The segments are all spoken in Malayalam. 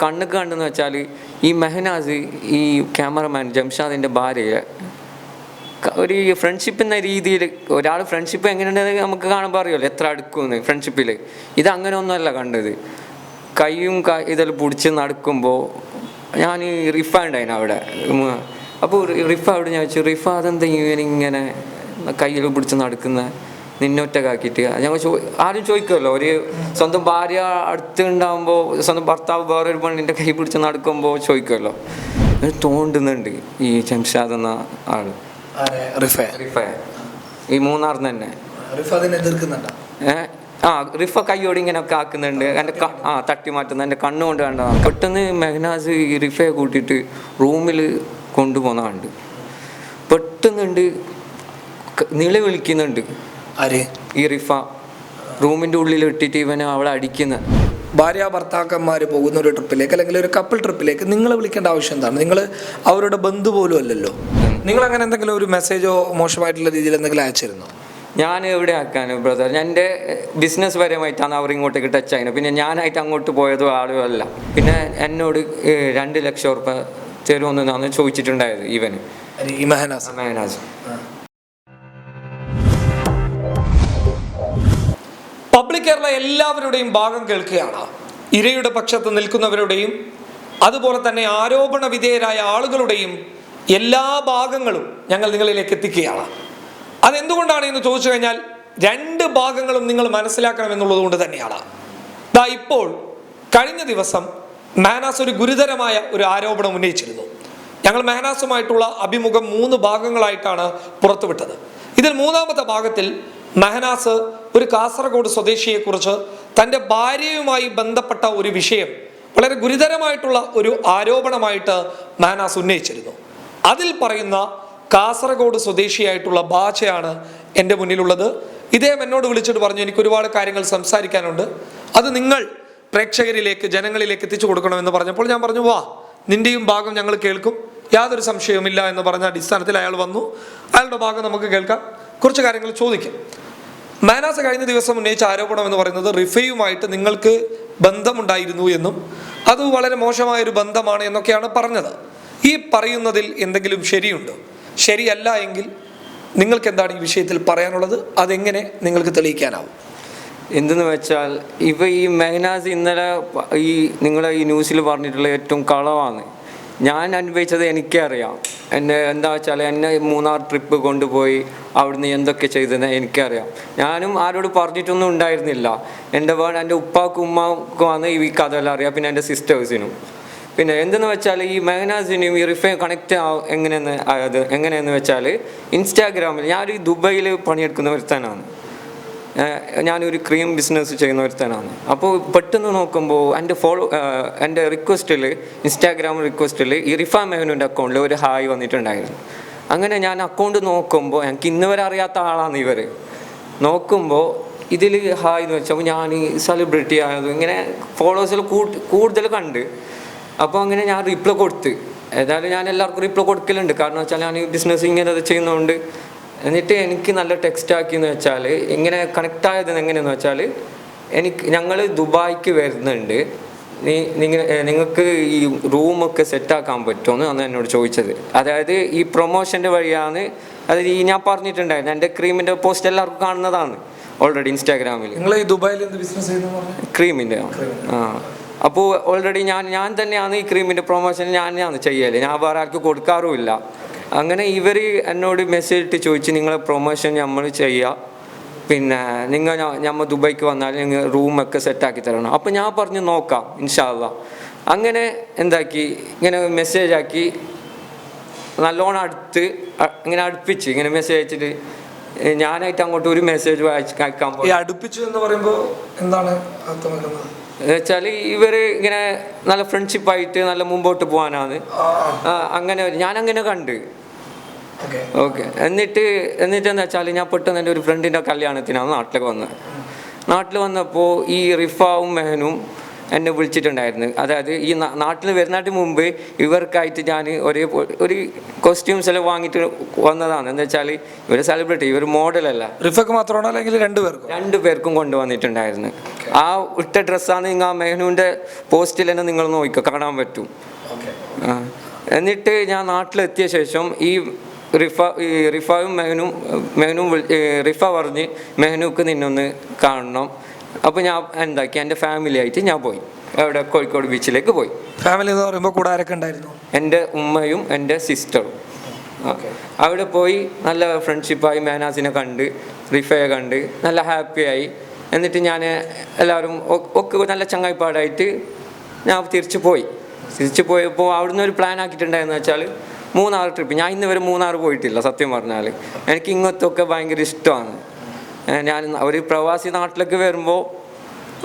കണ്ണ് കണ്ടെന്ന് വെച്ചാൽ ഈ മെഹനാസ് ഈ ക്യാമറമാൻ ജംഷാദിന്റെ ഭാര്യയെ ഒരു ഫ്രണ്ട്ഷിപ്പ് എന്ന രീതിയിൽ ഒരാൾ ഫ്രണ്ട്ഷിപ്പ് എങ്ങനെയുണ്ടെന്ന് നമുക്ക് കാണുമ്പോൾ അറിയുമല്ലോ എത്ര അടുക്കുമെന്ന് ഫ്രണ്ട്ഷിപ്പിൽ ഇത് അങ്ങനെ ഒന്നുമല്ല കണ്ടത്. കൈയും ഇതെല്ലാം പിടിച്ച് നടക്കുമ്പോൾ ഞാൻ റിഫ ഉണ്ടായിന് അവിടെ. അപ്പോൾ റിഫ അവിടെ ഞാൻ വെച്ചു റിഫ അതെന്താ ഇങ്ങനെ കയ്യിൽ പിടിച്ച് നടക്കുന്ന? നിന്നൊറ്റക്കാക്കിയിട്ട്. ഞങ്ങൾ ചോ ആരും ചോദിക്കുമല്ലോ ഒരു സ്വന്തം ഭാര്യ അടുത്ത് ഉണ്ടാകുമ്പോൾ സ്വന്തം ഭർത്താവ് വേറൊരു പെണ്ണിന്റെ കൈ പിടിച്ച് നടക്കുമ്പോൾ ചോദിക്കുമല്ലോ തോണ്ടുന്നുണ്ട് ഈ ജംഷാദ് എന്ന ആൾ. ഈ മൂന്നാറിന് തന്നെ. ആ റിഫ കൈയോട് ഇങ്ങനെ ഒക്കെ ആക്കുന്നുണ്ട് എന്റെ ആ തട്ടി മാറ്റുന്ന എന്റെ കണ്ണുകൊണ്ട് കണ്ടതാണ്. പെട്ടെന്ന് മെഹനാസ് ഈ റിഫയെ കൂട്ടിയിട്ട് റൂമിൽ കൊണ്ടുപോകുന്നുണ്ട് പെട്ടെന്നുണ്ട് നില വിളിക്കുന്നുണ്ട് ആര്? ഈ റിഫ. റൂമിന്റെ ഉള്ളിൽ ഇട്ടിട്ട് ഇവനെ അവളെ അടിക്കുന്നത് ഭാര്യ ഭർത്താക്കന്മാർ പോകുന്ന ഒരു ട്രിപ്പിലേക്ക് അല്ലെങ്കിൽ ഒരു കപ്പിൾ ട്രിപ്പിലേക്ക് നിങ്ങൾ വിളിക്കേണ്ട ആവശ്യം എന്താണ്? നിങ്ങൾ അവരുടെ ബന്ധു പോലും അല്ലല്ലോ. നിങ്ങൾ അങ്ങനെ എന്തെങ്കിലും ഒരു മെസ്സേജോ മോശമായിട്ടുള്ള രീതിയിൽ എന്തെങ്കിലും അയച്ചിരുന്നോ? ഞാൻ എവിടെ ആക്കാൻ ബ്രദർ ഞാൻ എന്റെ ബിസിനസ് പരമായിട്ടാണ് അവർ ഇങ്ങോട്ടേക്ക് ടച്ച് ആയിരുന്നു പിന്നെ ഞാനായിട്ട് അങ്ങോട്ട് പോയതും ആളുകളല്ല അല്ല. പിന്നെ എന്നോട് രണ്ട് ലക്ഷം ഉറുപ്പ തരുമെന്നാണ് ചോദിച്ചിട്ടുണ്ടായത് ഇവന്. മെഹനാസ്. മെഹനാസ്. കേരള എല്ലാവരുടെയും ഭാഗം കേൾക്കുകയാണ്. ഇരയുടെ പക്ഷത്ത് നിൽക്കുന്നവരുടെയും അതുപോലെ തന്നെ ആരോപണ വിധേയരായ ആളുകളുടെയും എല്ലാ ഭാഗങ്ങളും ഞങ്ങൾ നിങ്ങളിലേക്ക് എത്തിക്കുകയാണ്. അതെന്തുകൊണ്ടാണ് എന്ന് ചോദിച്ചു കഴിഞ്ഞാൽ രണ്ട് ഭാഗങ്ങളും നിങ്ങൾ മനസ്സിലാക്കണം എന്നുള്ളത് കൊണ്ട് തന്നെയാണ്. ദാ ഇപ്പോൾ കഴിഞ്ഞ ദിവസം മാനാസ് ഒരു ഗുരുതരമായ ഒരു ആരോപണം ഉന്നയിച്ചിരുന്നു. ഞങ്ങൾ മെഹനാസുമായിട്ടുള്ള അഭിമുഖം മൂന്ന് ഭാഗങ്ങളായിട്ടാണ് പുറത്തുവിട്ടത്. ഇതിൽ മൂന്നാമത്തെ ഭാഗത്തിൽ മെഹനാസ് ഒരു കാസർഗോഡ് സ്വദേശിയെക്കുറിച്ച് തന്റെ ഭാര്യയുമായി ബന്ധപ്പെട്ട ഒരു വിഷയം വളരെ ഗുരുതരമായിട്ടുള്ള ഒരു ആരോപണമായിട്ട് മെഹനാസ് ഉന്നയിച്ചിരുന്നു. അതിൽ പറയുന്ന കാസർഗോഡ് സ്വദേശിയായിട്ടുള്ള ബാച്ചയാണ് എന്റെ മുന്നിലുള്ളത്. ഇദ്ദേഹം എന്നോട് വിളിച്ചിട്ട് പറഞ്ഞു എനിക്ക് ഒരുപാട് കാര്യങ്ങൾ സംസാരിക്കാനുണ്ട്. അത് നിങ്ങൾ പ്രേക്ഷകരിലേക്ക് ജനങ്ങളിലേക്ക് എത്തിച്ചു കൊടുക്കണമെന്ന് പറഞ്ഞപ്പോൾ ഞാൻ പറഞ്ഞു വാ നിന്റെയും ഭാഗം ഞങ്ങൾ കേൾക്കും. യാതൊരു സംശയവുമില്ല എന്ന് പറഞ്ഞ അടിസ്ഥാനത്തിൽ അയാൾ വന്നു. അയാളുടെ ഭാഗം നമുക്ക് കേൾക്കാം. കുറച്ച് കാര്യങ്ങൾ ചോദിക്കാം. മാനാസ് കഴിഞ്ഞ ദിവസം ഉന്നയിച്ച ആരോപണം എന്ന് പറയുന്നത് റിഫയുമായിട്ട് നിങ്ങൾക്ക് ബന്ധമുണ്ടായിരുന്നു എന്നും അത് വളരെ മോശമായൊരു ബന്ധമാണ് എന്നൊക്കെയാണ് പറഞ്ഞത്. ഈ പറയുന്നതിൽ എന്തെങ്കിലും ശരിയുണ്ടോ? ശരിയല്ല എങ്കിൽ നിങ്ങൾക്ക് എന്താണ് ഈ വിഷയത്തിൽ പറയാനുള്ളത്? അതെങ്ങനെ നിങ്ങൾക്ക് തെളിയിക്കാനാവും? എന്തെന്ന് വെച്ചാൽ ഇപ്പം ഈ മെഹനാസ് ഇന്നലെ ഈ നിങ്ങളെ ഈ ന്യൂസിൽ പറഞ്ഞിട്ടുള്ള ഏറ്റവും കളവാണ്. ഞാൻ അനുഭവിച്ചത് എനിക്കറിയാം എന്നെ എന്താ വെച്ചാൽ എന്നെ മൂന്നാർ ട്രിപ്പ് കൊണ്ടുപോയി അവിടുന്ന് എന്തൊക്കെ ചെയ്തതെന്ന് എനിക്കറിയാം ഞാനും ആരോട് പറഞ്ഞിട്ടൊന്നും ഉണ്ടായിരുന്നില്ല. എന്റെ വേണം എന്റെ ഉപ്പാക്കും ഉമ്മാക്കുമാണ് ഈ കഥയെല്ലാം അറിയാം. പിന്നെ എന്റെ സിസ്റ്റേഴ്സിനും പിന്നെ എന്തെന്ന് വെച്ചാൽ ഈ മെഹനാസിനെയും ഈ റിഫൈ കണക്റ്റ് ആവും എങ്ങനെയെന്ന് അത് എങ്ങനെയെന്ന് വെച്ചാൽ ഇൻസ്റ്റാഗ്രാമിൽ ഞാനൊരു ദുബൈയിൽ പണിയെടുക്കുന്ന ഒരുത്തനാണ്. ഞാനൊരു ക്രീം ബിസിനസ് ചെയ്യുന്ന ഒരുത്തനാണ്. അപ്പോൾ പെട്ടെന്ന് നോക്കുമ്പോൾ എന്റെ ഫോളോ എന്റെ റിക്വസ്റ്റിൽ ഇൻസ്റ്റാഗ്രാം റിക്വസ്റ്റിൽ ഈ റിഫാ മെഹനുന്റെ അക്കൗണ്ടിൽ ഒരു ഹായ് വന്നിട്ടുണ്ടായിരുന്നു. അങ്ങനെ ഞാൻ അക്കൗണ്ട് നോക്കുമ്പോൾ എനിക്ക് ഇന്നുവരെ അറിയാത്ത ആളാണ് ഇവർ നോക്കുമ്പോൾ ഇതിൽ ഹായ് എന്ന് വെച്ചപ്പോൾ ഞാൻ സെലിബ്രിറ്റി ആയത് ഇങ്ങനെ ഫോളോവേഴ്സിൽ കൂടുതൽ കണ്ട്. അപ്പോൾ അങ്ങനെ ഞാൻ റിപ്ലൈ കൊടുത്ത്. ഏതായാലും ഞാൻ എല്ലാവർക്കും റിപ്ലൈ കൊടുക്കലുണ്ട്. കാരണം വെച്ചാൽ ഞാൻ ബിസിനസ് ഇങ്ങനെ ചെയ്യുന്നതുകൊണ്ട് എന്നിട്ട് എനിക്ക് നല്ല ടെക്സ്റ്റ് ആക്കിയെന്ന് വെച്ചാൽ ഇങ്ങനെ കണക്ട് ആയത് എങ്ങനെയെന്ന് വെച്ചാൽ എനിക്ക് ഞങ്ങൾ ദുബായിക്ക് വരുന്നുണ്ട്. നീ നിങ്ങൾ നിങ്ങൾക്ക് ഈ റൂമൊക്കെ സെറ്റാക്കാൻ പറ്റുമെന്ന് അന്ന് എന്നോട് ചോദിച്ചത്. അതായത് ഈ പ്രൊമോഷന്റെ വഴിയാണ് അതായത് ഈ ഞാൻ പറഞ്ഞിട്ടുണ്ടായിരുന്നു എന്റെ ക്രീമിന്റെ പോസ്റ്റ് എല്ലാവർക്കും കാണുന്നതാണ് ഓൾറെഡി ഇൻസ്റ്റാഗ്രാമിൽ നിങ്ങൾ ഈ ദുബായിൽ എന്ത് ബിസിനസ് ക്രീമിന്റെ ആ. അപ്പോൾ ഓൾറെഡി ഞാൻ ഞാൻ തന്നെയാണ് ഈ ക്രീമിന്റെ പ്രൊമോഷൻ ഞാൻ തന്നെയാണ് ചെയ്യൽ. ഞാൻ വേറെ ആർക്കും കൊടുക്കാറുമില്ല. അങ്ങനെ ഇവർ എന്നോട് മെസ്സേജ് ഇട്ട് ചോദിച്ച് നിങ്ങളെ പ്രൊമോഷൻ നമ്മൾ ചെയ്യുക പിന്നെ നിങ്ങൾ നമ്മൾ ദുബൈക്ക് വന്നാൽ നിങ്ങൾ റൂമൊക്കെ സെറ്റാക്കി തരണം. അപ്പം ഞാൻ പറഞ്ഞു നോക്കാം ഇൻഷാല്ല അങ്ങനെ എന്താക്കി ഇങ്ങനെ മെസ്സേജ് ആക്കി നല്ലോണം അടുത്ത് ഇങ്ങനെ അടുപ്പിച്ച് ഇങ്ങനെ മെസ്സേജ് അയച്ചിട്ട് ഞാനായിട്ട് അങ്ങോട്ട് ഒരു മെസ്സേജ് അയക്കാൻ പോയി. അടുപ്പിച്ചു എന്ന് പറയുമ്പോൾ എന്താണ് അർത്ഥമാക്കുന്നത്? വെച്ചാൽ ഇവർ ഇങ്ങനെ നല്ല ഫ്രണ്ട്ഷിപ്പായിട്ട് നല്ല മുമ്പോട്ട് പോകാനാണ് അങ്ങനെ ഞാൻ അങ്ങനെ കണ്ട്. ഓക്കെ എന്നിട്ട് എന്നിട്ട് എന്താ വെച്ചാൽ ഞാൻ പെട്ടെന്ന് എന്റെ ഒരു ഫ്രണ്ടിന്റെ കല്യാണത്തിനാണ് നാട്ടിലേക്ക് വന്നത് നാട്ടിൽ വന്നപ്പോൾ ഈ റിഫാവും മെഹനും എന്നെ വിളിച്ചിട്ടുണ്ടായിരുന്നു. അതായത് ഈ നാട്ടിൽ വരുന്നതിന് മുമ്പ് ഇവർക്കായിട്ട് ഞാൻ ഒരേ ഒരു കോസ്റ്റ്യൂംസ് എല്ലാം വാങ്ങിയിട്ട് വന്നതാണ്. എന്താ വെച്ചാൽ ഇവർ സെലിബ്രിറ്റി ഇവർ മോഡലല്ല റിഫക്ക് മാത്രമാണോ അല്ലെങ്കിൽ രണ്ടുപേർക്കും രണ്ടുപേർക്കും കൊണ്ടുവന്നിട്ടുണ്ടായിരുന്നു. ആ ഇട്ട ഡ്രസ്സാണ് നിങ്ങൾ ആ മെഹനുവിന്റെ പോസ്റ്റിൽ തന്നെ നിങ്ങൾ നോക്കിക്കോ കാണാൻ പറ്റും. എന്നിട്ട് ഞാൻ നാട്ടിലെത്തിയ ശേഷം ഈ റിഫ ഈ റിഫയും മെഹനും മെഹനും റിഫ പറഞ്ഞ് മെഹനുക്ക് നിന്നൊന്ന് കാണണം. അപ്പോൾ ഞാൻ എന്താക്കി എന്റെ ഫാമിലി ആയിട്ട് ഞാൻ പോയി. അവിടെ കോഴിക്കോട് ബീച്ചിലേക്ക് പോയി. ഫാമിലി എന്ന് പറയുമ്പോൾ കൂടെ ആരൊക്കെ ഉണ്ടായിരുന്നു? എന്റെ ഉമ്മയും എന്റെ സിസ്റ്ററും അവിടെ പോയി നല്ല ഫ്രണ്ട്ഷിപ്പായി മേനാസിനെ കണ്ട് റിഫയെ കണ്ട് നല്ല ഹാപ്പിയായി എന്നിട്ട് ഞാൻ എല്ലാവരും ഒക്കെ നല്ല ചങ്ങായിപ്പാടായിട്ട് ഞാൻ തിരിച്ചു പോയി. തിരിച്ചു പോയപ്പോൾ അവിടുന്ന് ഒരു പ്ലാൻ ആക്കിയിട്ടുണ്ടായെന്ന് വെച്ചാൽ മൂന്നാർ ട്രിപ്പ് ഞാൻ ഇന്ന് വരെ മൂന്നാർ പോയിട്ടില്ല സത്യം പറഞ്ഞാൽ എനിക്ക് ഇങ്ങനത്തൊക്കെ ഭയങ്കര ഇഷ്ടമാണ്. ഞാൻ ഒരു പ്രവാസി നാട്ടിലേക്ക് വരുമ്പോൾ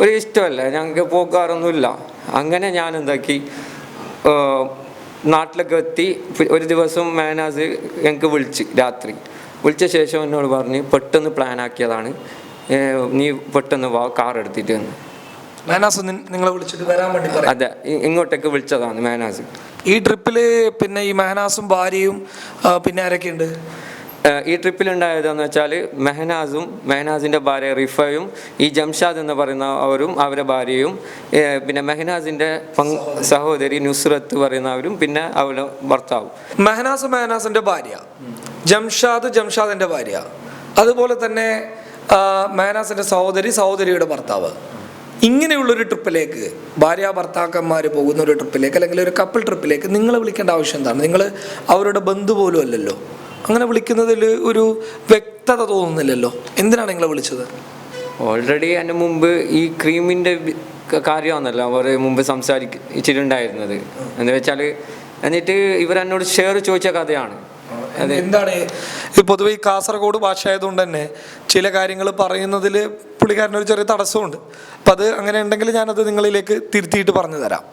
ഒരു ഇഷ്ടമല്ല. ഞങ്ങൾക്ക് പോകാറൊന്നുമില്ല. അങ്ങനെ ഞാൻ എന്താക്കി? നാട്ടിലേക്ക് എത്തി. ഒരു ദിവസം മാനാസ് ഞങ്ങൾക്ക് വിളിച്ച് രാത്രി. വിളിച്ച ശേഷം എന്നോട് പറഞ്ഞ് പെട്ടെന്ന് പ്ലാൻ ആക്കിയതാണ്. നീ പെട്ടെന്ന് വാ കാർ എടുത്തിട്ട് മാനാസ് നിങ്ങളെ വിളിച്ചിട്ട് വരാൻ വേണ്ടി പറയാം. അതെ ഇങ്ങോട്ടേക്ക് വിളിച്ചതാണ് മാനാസ്. ഈ ട്രിപ്പിൽ പിന്നെ ഈ മെഹനാസും ഭാര്യയും പിന്നെ ആരൊക്കെ ഉണ്ട് ഈ ട്രിപ്പിൽ ഉണ്ടായതെന്ന് വെച്ചാൽ മെഹനാസും മെഹനാസിന്റെ ഭാര്യ റിഫയും ഈ ജംഷാദ് എന്ന് പറയുന്ന അവരും അവരുടെ ഭാര്യയും പിന്നെ മെഹനാസിന്റെ സഹോദരി നുസ്രത്ത് പറയുന്നവരും പിന്നെ അവരുടെ ഭർത്താവും. മെഹനാസ് മെഹനാസിന്റെ ഭാര്യ ജംഷാദ് ജംഷാദിന്റെ ഭാര്യ. അതുപോലെ തന്നെ മെഹനാസിന്റെ സഹോദരി സഹോദരിയുടെ ഭർത്താവ്. ഇങ്ങനെയുള്ളൊരു ട്രിപ്പിലേക്ക് ഭാര്യ ഭർത്താക്കന്മാർ പോകുന്ന ഒരു ട്രിപ്പിലേക്ക് അല്ലെങ്കിൽ ഒരു കപ്പിൾ ട്രിപ്പിലേക്ക് നിങ്ങളെ വിളിക്കേണ്ട ആവശ്യം എന്താണ്? നിങ്ങൾ അവരുടെ ബന്ധു പോലും അല്ലല്ലോ. അങ്ങനെ വിളിക്കുന്നതിൽ ഒരു വ്യക്തത തോന്നുന്നില്ലല്ലോ. എന്തിനാണ് നിങ്ങളെ വിളിച്ചത്? ഓൾറെഡി അതിന് മുമ്പ് ഈ ക്രീമിന്റെ കാര്യമാണല്ലോ അവർ മുമ്പ് സംസാരിച്ചിട്ടുണ്ടായിരുന്നത് എന്ന് വെച്ചാൽ എന്നിട്ട് ഇവർ എന്നോട് ഷെയർ ചോദിച്ച കഥയാണ്. എന്താണ്? ഈ പൊതുവെ ഈ കാസർഗോഡ് ഭാഷ ആയതുകൊണ്ട് തന്നെ ചില കാര്യങ്ങൾ പറയുന്നതിൽ പുള്ളിക്കാരനൊരു ചെറിയ തടസ്സമുണ്ട്. അപ്പം അത് അങ്ങനെ ഉണ്ടെങ്കിൽ ഞാനത് നിങ്ങളിലേക്ക് തിരുത്തിയിട്ട് പറഞ്ഞു തരാം.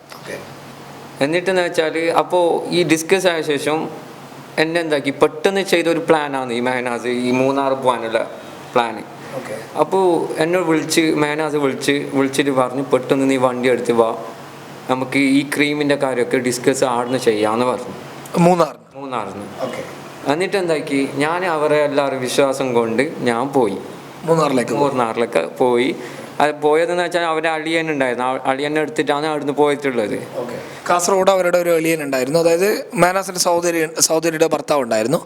എന്നിട്ടെന്ന് വെച്ചാൽ അപ്പോൾ ഈ ഡിസ്കസ് ആയ ശേഷം എന്നെ എന്താക്കി? പെട്ടെന്ന് ചെയ്തൊരു പ്ലാനാണ് ഈ മെഹനാസ് ഈ മൂന്നാർ പോകാനുള്ള പ്ലാന് അപ്പോൾ എന്നെ വിളിച്ച് മെഹനാസ് വിളിച്ച് വിളിച്ചിട്ട് പറഞ്ഞു പെട്ടെന്ന് നീ വണ്ടി എടുത്ത് വാ. നമുക്ക് ഈ ക്രീമിന്റെ കാര്യമൊക്കെ ഡിസ്കസ് ആടുന്ന് ചെയ്യാമെന്ന് പറഞ്ഞു. മൂന്നാർ മൂന്നാറിന്. മൂന്നാറിന് എന്നിട്ട് എന്താക്കി ഞാൻ അവരെ എല്ലാവരും വിശ്വാസം കൊണ്ട് ഞാൻ പോയി. മൂന്നാറിലേക്ക് മൂന്നാറിലേക്ക് പോയി. അത് പോയതെന്ന് വെച്ചാൽ അവരെ അളിയൻ ഉണ്ടായിരുന്നു. അളിയനെ എടുത്തിട്ടാണ് അവിടുന്ന് പോയിട്ടുള്ളത്. കാസർഗോഡ് അവരുടെ ഒരു അളിയൻ ഉണ്ടായിരുന്നു. അതായത് മാനാസിന്റെ സഹോദരി സഹോദരിയുടെ ഭർത്താവ് ഉണ്ടായിരുന്നു.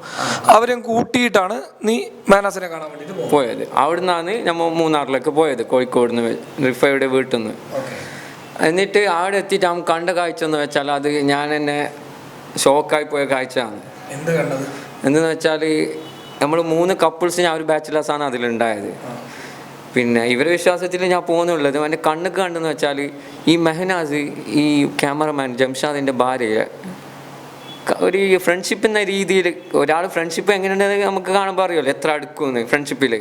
അവരെ കൂട്ടിയിട്ടാണ് നീ മാനാസിനെ കാണാൻ വേണ്ടി പോയത്. അവിടുന്നാണ് നമ്മൾ മൂന്നാറിലേക്ക് പോയത് കോഴിക്കോട് നിന്ന് റിഫയുടെ വീട്ടിൽ നിന്ന് എന്നിട്ട് അവിടെ എത്തിയിട്ട് അവൻ കണ്ട കാഴ്ച എന്ന് വെച്ചാൽ അത് ഞാൻ എന്നെ ഷോക്കായി പോയ കാഴ്ചയാണ്. എന്ത് കണ്ടത്? എന്തെന്ന് വെച്ചാൽ നമ്മൾ മൂന്ന് കപ്പിൾസിന് ആ ഒരു ബാച്ചിലേഴ്സാണ് അതിലുണ്ടായത്. പിന്നെ ഇവരെ വിശ്വാസത്തിൽ ഞാൻ പോകുന്നുള്ളത് എന്റെ കണ്ണുക്ക് കണ്ടെന്ന് വെച്ചാൽ ഈ മെഹനാസ് ഈ ക്യാമറമാൻ ജംഷാദിന്റെ ഭാര്യയെ ഒരു ഫ്രണ്ട്ഷിപ്പ് എന്ന രീതിയിൽ ഒരാൾ ഫ്രണ്ട്ഷിപ്പ് എങ്ങനെയുണ്ടെന്ന് നമുക്ക് കാണുമ്പോൾ അറിയുമല്ലോ എത്ര അടുക്കുമെന്ന് ഫ്രണ്ട്ഷിപ്പിൽ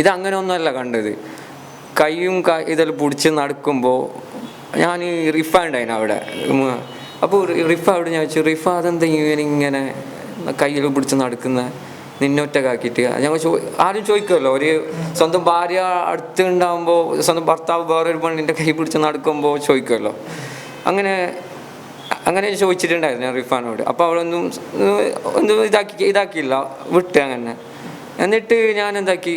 ഇത് അങ്ങനെ ഒന്നുമല്ല കണ്ടത്. കൈയും ഇതിൽ പിടിച്ച് നടക്കുമ്പോൾ ഞാൻ റിഫ ഉണ്ടായിരുന്നു അവിടെ. അപ്പോൾ റിഫ അവിടെ ഞാൻ വെച്ചു റിഫ അതെന്താ ഇവനിങ്ങനെ കയ്യിൽ പിടിച്ച് നടക്കുന്ന നിന്നൊറ്റക്കാക്കിയിട്ട്. ഞങ്ങൾ ചോ ആരും ചോദിക്കുമല്ലോ ഒരു സ്വന്തം ഭാര്യ അടുത്ത് ഉണ്ടാകുമ്പോൾ സ്വന്തം ഭർത്താവ് വേറൊരു പെണ്ണിന്റെ കൈ പിടിച്ച് നടക്കുമ്പോൾ ചോദിക്കുമല്ലോ അങ്ങനെ അങ്ങനെ ചോദിച്ചിട്ടുണ്ടായിരുന്നു റിഫാനോട് അപ്പോൾ അവളൊന്നും ഒന്നും ഇതാക്കി ഇതാക്കിയില്ല. വിട്ട് അങ്ങനെ. എന്നിട്ട് ഞാൻ എന്താക്കി?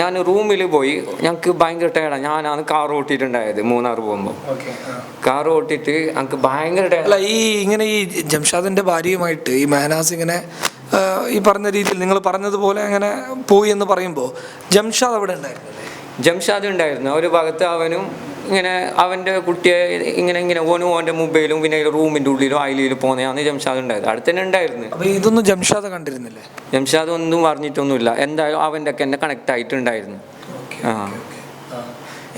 ഞാൻ റൂമിൽ പോയി ഞങ്ങൾക്ക് ഭയങ്കര ടയർഡാണ് ഞാനാണ് കാർ ഓട്ടിയിട്ടുണ്ടായത് മൂന്നാർ പോകുമ്പോൾ കാർ ഓട്ടിട്ട് ഞങ്ങൾക്ക് ഭയങ്കര ടയർഡ്. അല്ല ഈ ഇങ്ങനെ ഈ ജംഷാദിന്റെ ഭാര്യയുമായിട്ട് ഈ മെഹനാസ് ഇങ്ങനെ ഈ പറഞ്ഞ രീതിയിൽ നിങ്ങൾ പറഞ്ഞതുപോലെ അങ്ങനെ പോയി എന്ന് പറയുമ്പോൾ ജംഷാദ് അവിടെ ഉണ്ടായിരുന്നു ജംഷാദ് ഉണ്ടായിരുന്നു. ഒരു ഭാഗത്ത് അവനും ഇങ്ങനെ അവന്റെ കുട്ടിയെ ഇങ്ങനെ ഇങ്ങനെ ഓനും ഓന്റെ മൊബൈലും പിന്നെ റൂമിന്റെ ഉള്ളിലും അയിലും പോകുന്നതാണ് ജംഷാദ് ഉണ്ടായത് അടുത്ത് തന്നെ ഉണ്ടായിരുന്നു. അപ്പൊ ഇതൊന്നും ജംഷാദ് കണ്ടിരുന്നില്ലേ? ജംഷാദ് ഒന്നും പറഞ്ഞിട്ടൊന്നുമില്ല എന്തായാലും അവന്റെ ഒക്കെ എന്നെ കണക്ട് ആയിട്ടുണ്ടായിരുന്നു ആ.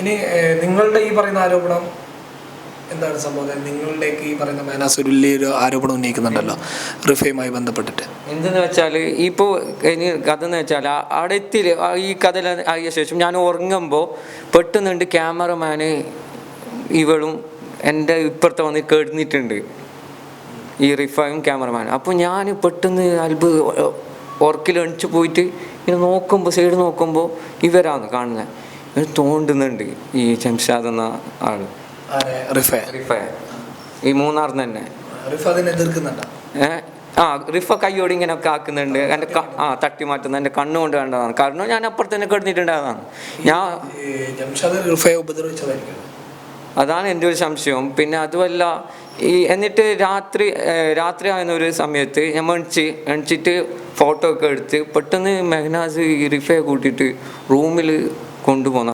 ഇനി നിങ്ങളുടെ ഈ പറയുന്ന ആരോപണം എന്താണ് സംഭവം? നിങ്ങളുടെയൊക്കെ ഈ പറയുന്ന മേനാസ് ഒരു ആരോപണം ഉന്നയിക്കുന്നുണ്ടല്ലോ. റിഫയുമായി ബന്ധപ്പെട്ടിട്ട്. എന്തെന്ന് വെച്ചാൽ ഇപ്പോൾ ഇനി കഥ എന്ന് വെച്ചാൽ അവിടെ ഈ കഥ ആയ ശേഷം ഞാൻ ഉറങ്ങുമ്പോൾ പെട്ടെന്നുണ്ട് ക്യാമറമാന് ഇവളും എന്റെ ഇപ്പുറത്ത് വന്ന് കേടുന്നിട്ടുണ്ട്. ഈ റിഫയും ക്യാമറമാനും. അപ്പോൾ ഞാൻ പെട്ടെന്ന് അത്ഭുത ഉറക്കിൽ എണിച്ച് പോയിട്ട് ഇങ്ങനെ നോക്കുമ്പോൾ സൈഡ് നോക്കുമ്പോൾ ഇവരാണ് കാണുന്നത് തോണ്ടുന്നുണ്ട് ഈ ജംഷാദ് എന്ന ആൾ റിഫ. ഈ മൂന്നാർ തന്നെ. റിഫ അതിനെ എതിർക്കുന്നുണ്ടോ? ഏ? ആ റിഫ കൈയോട് ഇങ്ങനെ ഒക്കെ ആക്കുന്നുണ്ട് എന്റെ ആ തട്ടി മാറ്റുന്നത് എന്റെ കണ്ണുകൊണ്ട് കണ്ടതാണ്. കാരണം ഞാൻ അപ്പുറത്ത് തന്നെ കിടന്നിട്ടുണ്ടായതാണ് ഞാൻ അതാണ് എന്റെ ഒരു സംശയം. പിന്നെ അതുമല്ല ഈ എന്നിട്ട് രാത്രി രാത്രി ആയിരുന്ന ഒരു സമയത്ത് ഞാൻ എണിച്ച് എണിച്ചിട്ട് ഫോട്ടോ ഒക്കെ എടുത്ത് പെട്ടെന്ന് മെഹനാസ് ഈ റിഫയെ കൂട്ടിയിട്ട് റൂമിൽ കൊണ്ടുപോകുന്ന